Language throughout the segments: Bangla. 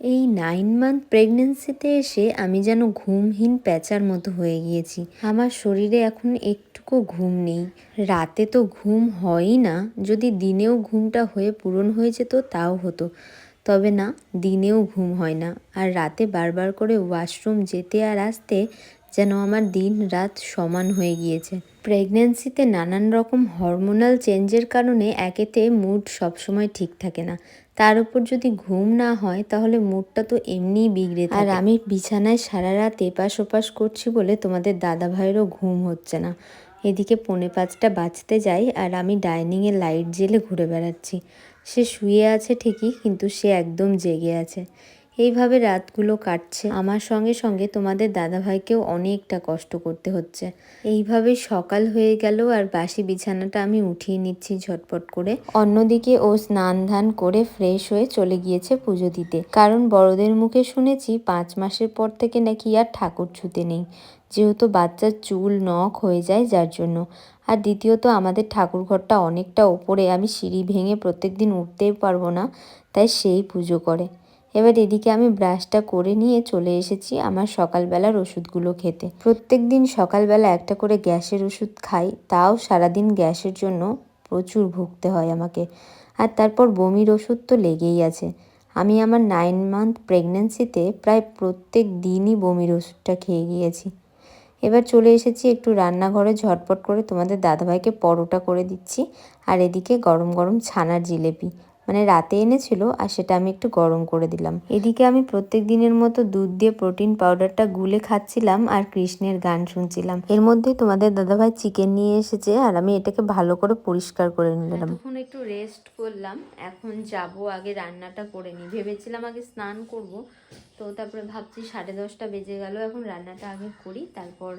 এই নাইন মান্থ প্রেগনেন্সিতে এসে আমি যেন ঘুমহীন প্যাচার মতো হয়ে গিয়েছি। আমার শরীরে এখন একটুকু ঘুম নেই। রাতে তো ঘুম হয়ই না। যদি দিনেও ঘুমটা হয়ে পূরণ হয়ে যেত, তাও হতো। তবে না, দিনেও ঘুম হয় না। আর রাতে বারবার করে ওয়াশরুম যেতে আর আসতে যেন আমার দিন রাত সমান হয়ে গিয়েছে। প্রেগনেন্সিতে নানান রকম হরমোনাল চেঞ্জের কারণে একেতে মুড সবসময় ঠিক থাকে না। তার উপর যদি ঘুম না হয়, তাহলে মুডটা তো এমনিই বিগড়ে আর আমি বিছানায় সারা রাত এপাশ ওপাশ করছি বলে তোমাদের দাদা ভাইয়েরও ঘুম হচ্ছে না। এদিকে পৌনে পাঁচটা বাঁচতে যাই আর আমি ডাইনিংয়ে লাইট জেলে ঘুরে বেড়াচ্ছি। সে শুয়ে আছে ঠিকই, কিন্তু সে একদম জেগে আছে। এইভাবে রাতগুলো কাটছে। আমার সঙ্গে সঙ্গে তোমাদের দাদাভাইকেও অনেকটা কষ্ট করতে হচ্ছে। এইভাবে সকাল হয়ে গেল আর বাসি বিছানাটা আমি উঠিয়ে নিচ্ছি ঝটপট করে। অন্যদিকে ও স্নান ধান করে ফ্রেশ হয়ে চলে গিয়েছে পুজো দিতে। কারণ বড়দের মুখে শুনেছি পাঁচ মাসের পর থেকে নাকি আর ঠাকুর ছুতে নেই। যেহেতু বাচ্চার চুল নখ হয়ে যায় যার জন্য। আর দ্বিতীয়ত আমাদের ঠাকুর ঘরটা অনেকটা ওপরে। আমি সিঁড়ি ভেঙে প্রত্যেক দিন উঠতেই পারব না, তাই সেই পুজো করে। এবার এদিকে আমি ব্রাশটা করে নিয়ে চলে এসেছি আমার সকালবেলার ওষুধগুলো খেতে। প্রত্যেক দিন সকালবেলা একটা করে গ্যাসের ওষুধ খাই, তাও সারাদিন গ্যাসের জন্য প্রচুর ভুগতে হয় আমাকে। আর তারপর বমির ওষুধ তো লেগেই আছে। আমি আমার নাইন মান্থ প্রেগনেন্সিতে প্রায় প্রত্যেক দিনই বমির ওষুধটা খেয়ে গিয়েছি। এবার চলে এসেছি একটু রান্নাঘরে ঝটপট করে তোমাদের দাদাভাইকে পরোটা করে দিচ্ছি। আর এদিকে গরম গরম ছানার জিলেপি। মানে রাতে এনেছিল আর সেটা আমি একটু গরম করে দিলাম। এদিকে আমি প্রত্যেক দিনের মতো দুধ দিয়ে প্রোটিন পাউডারটা গুলে খাচ্ছিলাম আর কৃষ্ণের গান শুনছিলাম। এর মধ্যে তোমাদের দাদাভাই চিকেন নিয়ে এসেছে আর আমি এটাকে ভালো করে পরিষ্কার করে নিলাম। এখন একটু রেস্ট করলাম, এখন যাব আগে রান্নাটা করে নিই। ভেবেছিলাম আগে স্নান করব, তো তারপরে ভাবছি সাড়ে দশটা বেজে গেল, এখন রান্নাটা আগে করি, তারপর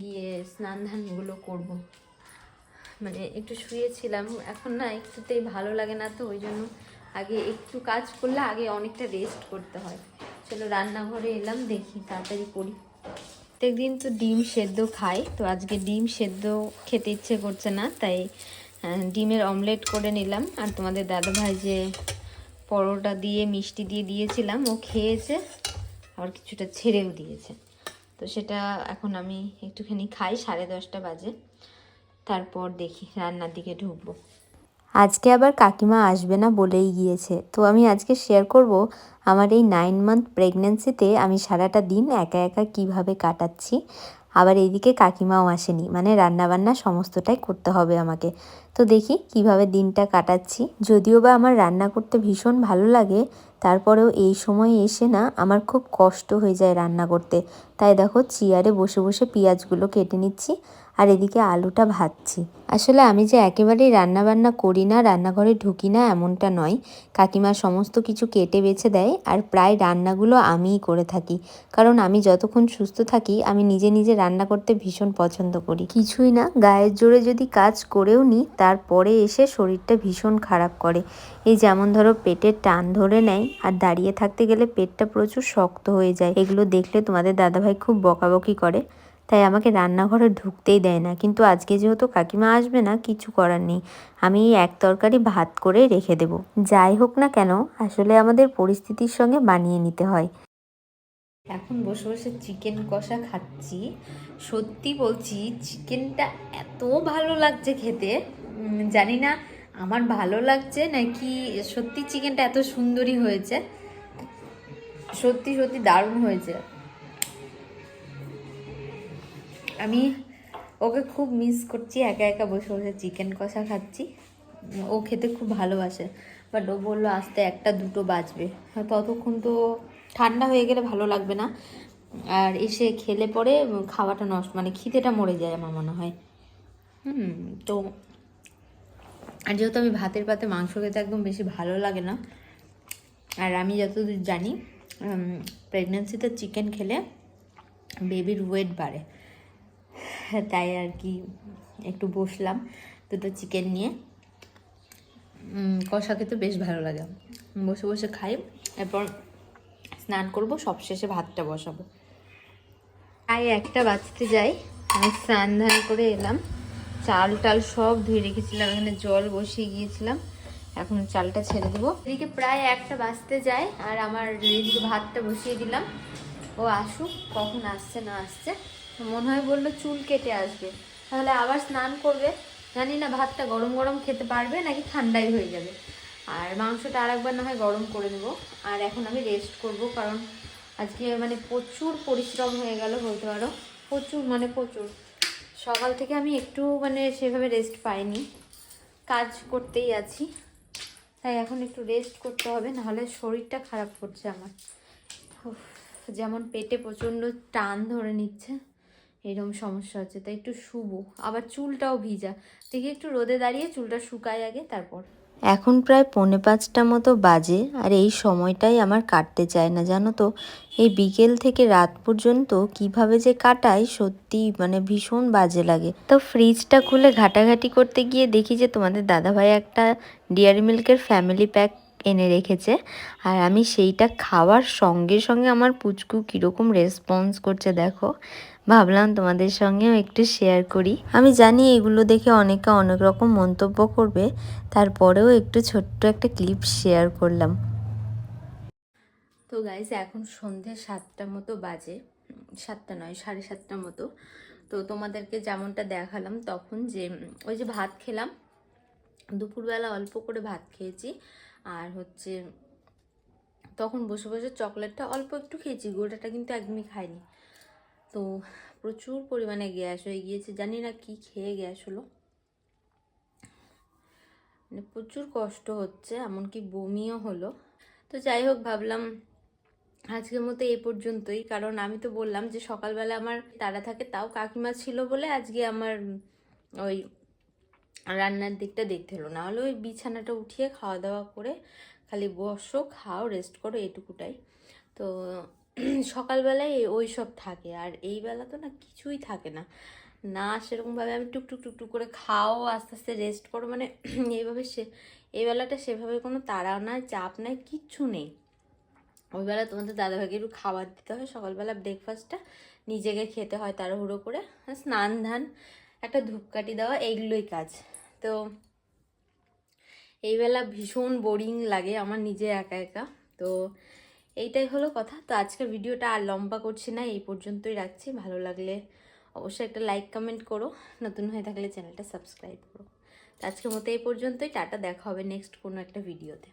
গিয়ে স্নান ধানগুলো করব। মানে একটু শুয়েছিলাম, এখন না একটুতেই ভালো লাগে না তো, ওই জন্য আগে একটু কাজ করলে আগে অনেকটা রেস্ট করতে হয়। চলো রান্নাঘরে এলাম, দেখি তাড়াতাড়ি করি। প্রত্যেকদিন তো ডিম সেদ্ধ খাই, তো আজকে ডিম সেদ্ধ খেতে ইচ্ছে করছে না, তাই ডিমের অমলেট করে নিলাম। আর তোমাদের দাদা ভাই যে পরোটা দিয়ে, মিষ্টি দিয়ে দিয়েছিলাম, ও খেয়েছে, আবার কিছুটা ছেড়েও দিয়েছে। তো সেটা এখন আমি একটুখানি খাই, সাড়ে দশটা বাজে। তারপর দেখি রান্নার দিকে ঢুকবো। আজকে আবার কাকিমা আসবে না বলেই গিয়েছে। তো আমি আজকে শেয়ার করব আমার এই নাইন মান্থ প্রেগনেন্সিতে আমি সারাটা দিন একা একা কীভাবে কাটাচ্ছি। আবার এইদিকে কাকিমাও আসেনি মানে রান্নাবান্না সমস্তটাই করতে হবে আমাকে। তো দেখি কীভাবে দিনটা কাটাচ্ছি। যদিও বা আমার রান্না করতে ভীষণ ভালো লাগে, তারপরেও এই সময় এসে না আমার খুব কষ্ট হয়ে যায় রান্না করতে। তাই দেখো চেয়ারে বসে বসে পেঁয়াজগুলো কেটে নিচ্ছি। আর এদিকে আলুটা ভাজছি। আসলে আমি যে একেবারেই রান্না বান্না করি না, রান্নাঘরে ঢুকি না এমনটা নয়। কাকিমা সমস্ত কিছু কেটে বেছে দেয় আর প্রায় রান্নাগুলো আমিই করে থাকি। কারণ আমি যতক্ষণ সুস্থ থাকি, আমি নিজে নিজে রান্না করতে ভীষণ পছন্দ করি। কিছুই না, গায়ের জোরে যদি কাজ করেও নিই তারপরে এসে শরীরটা ভীষণ খারাপ করে। এই যেমন ধরো পেটের টান ধরে নেয়, আর দাঁড়িয়ে থাকতে গেলে পেটটা প্রচুর শক্ত হয়ে যায়। এগুলো দেখলে তোমাদের দাদাভাই খুব বকাবকি করে। তাই আমাকে রান্নাঘরে ঢুকতেই দেয় না। কিন্তু আজকে যেহেতু কাকিমা আসবে না, কিছু করার নেই। আমি এই এক তরকারি ভাত করে রেখে দেব। যাই হোক না কেন, আসলে আমাদের পরিস্থিতির সঙ্গে বানিয়ে নিতে হয়। এখন বসে বসে চিকেন কষা খাচ্ছি। সত্যি বলছি, চিকেনটা এত ভালো লাগছে খেতে। জানি না আমার ভালো লাগছে নাকি সত্যি চিকেনটা এত সুন্দরই হয়েছে। সত্যি সত্যি দারুণ হয়েছে। আমি ওকে খুব মিস করছি, একা একা বসে বসে চিকেন কষা খাচ্ছি। ও খেতে খুব ভালোবাসে বাট ও বলল আস্তে একটা দুটো বাজবে। ততক্ষণ তো ঠান্ডা হয়ে গেলে ভালো লাগবে না। আর এসে খেলে পরে খাওয়াটা নষ্ট মানে খিদেটা মরে যায় আমার মনে হয়। হুম, তো আর যেহেতু আমি ভাতের পাতে মাংস খেতে একদম বেশি ভালো লাগে না, আর আমি যতদূর জানি প্রেগনেন্সিতে চিকেন খেলে বেবির ওয়েট বাড়ে। তাই আর কি একটু বসলাম দুটো চিকেন নিয়ে। কষা খেতে বেশ ভালো লাগে। বসে বসে খাই। এরপর স্নান করব সব শেষে ভাতটা বসাবো। তাই একটা বাঁচতে যাই আমি স্নান ধান করে এলাম। চাল টাল সব ধুয়ে রেখেছিলাম এখানে জল বসিয়ে গিয়েছিলাম। এখন চালটা ছেড়ে দেবো। এদিকে প্রায় একটা বাঁচতে যায় আর আমার এদিকে ভাতটা বসিয়ে দিলাম। ও আসুক কখন আসছে না আসছে। মনে হয় বলল চুল কেটে আসবে। তাহলে আবার স্নান করবে। জানি না ভাতটা গরম গরম খেতে পারবে নাকি ঠান্ডাই হয়ে যাবে। আর মাংসটা আরেকবার না হয় গরম করে নেব। আর এখন আমি রেস্ট করব কারণ আজকে মানে প্রচুর পরিশ্রম হয়ে গেল বলতে পারো। প্রচুর মানে প্রচুর। সকাল থেকে আমি একটু মানে সেভাবে রেস্ট পাইনি। কাজ করতেই আছি। তাই এখন একটু রেস্ট করতে হবে, নাহলে শরীরটা খারাপ করছে আমার। যেমন পেটে প্রচণ্ড টান ধরে নিচ্ছে। এরকম সমস্যা হচ্ছে, তাই একটু শুবো। আবার চুলটাও ভিজা। দেখি একটু রোদে দাঁড়িয়ে চুলটা শুকায় আগে, তারপর। এখন প্রায় পৌনে পাঁচটা মতো বাজে, আর এই সময়টাই আমার কাটতে চায় না, জানো তো? এই বিকেল থেকে রাত পর্যন্ত কীভাবে যে কাটাই, সত্যি মানে ভীষণ বাজে লাগে। তো ফ্রিজটা খুলে ঘাটাঘাটি করতে গিয়ে দেখি যে তোমাদের দাদাভাই একটা ডিয়ারি মিল্কের ফ্যামিলি প্যাক এনে রেখেছে, আর আমি সেইটা খাওয়ার সঙ্গে সঙ্গে আমার পুচকু কীরকম রেসপন্স করছে, দেখো। ভাবলাম তোমাদের সঙ্গেও একটু শেয়ার করি। আমি জানি এগুলো দেখে অনেকে অনেক রকম মন্তব্য করবে, তারপরেও একটু ছোট্ট একটা ক্লিপ শেয়ার করলাম। তো গাইজ এখন সন্ধে সাতটা মতো বাজে, সাতটা নয়, সাড়ে সাতটা মতো। তো তোমাদেরকে যেমনটা দেখালাম তখন যে, ওই যে ভাত খেলাম, দুপুরবেলা অল্প করে ভাত খেয়েছি, আর হচ্ছে তখন বসে বসে চকলেটটা অল্প একটু খেয়েছি, গোটাটা কিন্তু একদমই খাইনি। তো প্রচুর পরিমাণে গ্যাস হয়ে গিয়েছে। জানি না কি খেয়ে গ্যাস হলো। মানে প্রচুর কষ্ট হচ্ছে, এমনকি বমিও হলো। তো যাই হোক, ভাবলাম আজকের মতো এই পর্যন্তই। কারণ আমি তো বললাম যে সকালবেলা আমার তারা থাকে, তাও কাকিমা ছিল বলে আজকে আমার ওই রান্নার দিকটা দেখতে হলো না হলে ওই বিছানাটা উঠিয়ে খাওয়া দাওয়া করে খালি বসো, খাও রেস্ট করো, এটুকুটাই। তো সকালবেলায় ওই সব থাকে। আর এই বেলা তো না কিছুই থাকে না। না সেরকমভাবে আমি টুকটুক টুকটুক করে খাও আস্তে আস্তে রেস্ট করো মানে এইভাবে সে, এই বেলাটা সেভাবে কোনো তাড়াও নাই, চাপ নাই, কিচ্ছু নেই। ওই বেলা তোমাদের দাদাভাইকে একটু খাবার দিতে হয়, সকালবেলা ব্রেকফাস্টটা নিজেকে খেতে হয় তাড়াহুড়ো করে। আর স্নান ধান, একটা ধূপকাঠি দেওয়া, এইগুলোই কাজ। তো এই বেলা ভীষণ বোরিং লাগে, আমার নিজে একা একা। তো এইটাই হলো কথা। তো আজকের ভিডিওটা আর লম্বা করছি না, এই পর্যন্তই রাখছি। ভালো লাগলে অবশ্যই একটা লাইক কমেন্ট করো। নতুন হয়ে থাকলে চ্যানেলটা সাবস্ক্রাইব করো। তো আজকের মতো এই পর্যন্তই। টাটা, দেখা হবে নেক্সট কোনো একটা ভিডিওতে